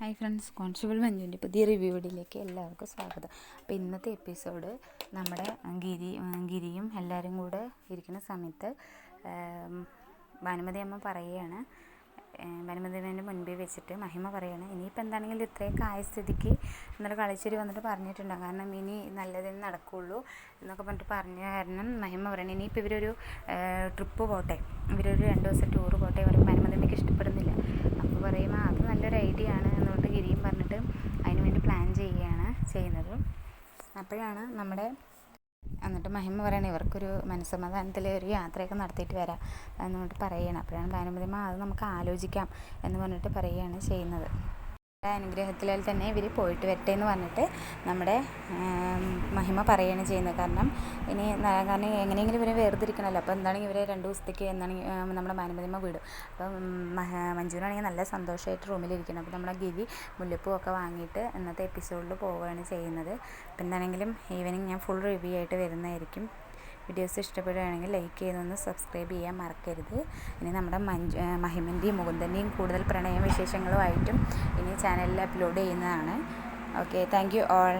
Hi friends constable മഞ്ജുവിന്റെ പുതിയ review വീഡിയോയിലേക്ക് എല്ലാവർക്കും സ്വാഗതം. അപ്പോൾ ഇന്നത്തെ എപ്പിസോഡ് നമ്മുടെ ഗിരി ഗിരിയും എല്ലാവരും കൂടെ ഇരിക്കുന്ന സമയത്ത് ഭാനുമതി അമ്മ പറയുകയാണ്. ഭാനുമതിന്റെ മുൻപിൽ വെച്ചിട്ട് മഹിമ പറയുകയാണ് ഇനിയിപ്പോൾ എന്താണെങ്കിലും ഇത്രയൊക്കെ ആയ സ്ഥിതിക്ക് ഇന്നലെ കളിച്ചേരി വന്നിട്ട് പറഞ്ഞിട്ടുണ്ടാകും കാരണം ഇനി നല്ലതേ നടക്കുകയുള്ളൂ എന്നൊക്കെ പറഞ്ഞിട്ട് പറഞ്ഞ കാരണം മഹിമ പറയണം ഇനിയിപ്പോൾ ഇവരൊരു ട്രിപ്പ് പോട്ടെ ഇവരൊരു രണ്ട് ദിവസം ചെയ്യുന്നത് അപ്പോഴാണ് നമ്മുടെ എന്നിട്ട് മഹിമ പറയണേ ഇവർക്കൊരു മനസ്സമാധാനത്തിൽ ഒരു യാത്രയൊക്കെ നടത്തിയിട്ട് വരാം എന്നുകൊണ്ട് പറയണം അപ്പോഴാണ് ഭാനുമതിമ അത് നമുക്ക് ആലോചിക്കാം എന്ന് പറഞ്ഞിട്ട് പറയുകയാണ് ചെയ്യുന്നത്. അനുഗ്രഹത്തിലാൽ തന്നെ ഇവർ പോയിട്ട് വരട്ടെ എന്ന് പറഞ്ഞിട്ട് നമ്മുടെ മഹിമ പറയുകയാണ് ചെയ്യുന്നത്. കാരണം ഇനി കാരണം എങ്ങനെയെങ്കിലും ഇവരെ വേർതിരിക്കണമല്ലോ. അപ്പോൾ എന്താണെങ്കിൽ ഇവരെ രണ്ട് ദിവസത്തേക്ക് എന്താണെങ്കിൽ നമ്മുടെ മാനമതിമ വിടും. അപ്പം മഞ്ജുവിനാണെങ്കിൽ നല്ല സന്തോഷമായിട്ട് റൂമിലിരിക്കണം. അപ്പോൾ നമ്മുടെ ഗിരി മുല്ലപ്പൂ ഒക്കെ വാങ്ങിയിട്ട് ഇന്നത്തെ എപ്പിസോഡിൽ പോവുകയാണ് ചെയ്യുന്നത്. അപ്പം എന്താണെങ്കിലും ഈവനിങ് ഞാൻ ഫുൾ റിവ്യൂ ആയിട്ട് വരുന്നതായിരിക്കും. വീഡിയോസ് ഇഷ്ടപ്പെടുകയാണെങ്കിൽ ലൈക്ക് ചെയ്തൊന്ന് സബ്സ്ക്രൈബ് ചെയ്യാൻ മറക്കരുത്. ഇനി നമ്മുടെ മഞ്ജു മഹിമന്റെയും മുകുന്ദന്റെയും കൂടുതൽ പ്രണയ വിശേഷങ്ങളുമായിട്ടും ഇനി ചാനലിൽ അപ്ലോഡ് ചെയ്യുന്നതാണ്. Okay thank you all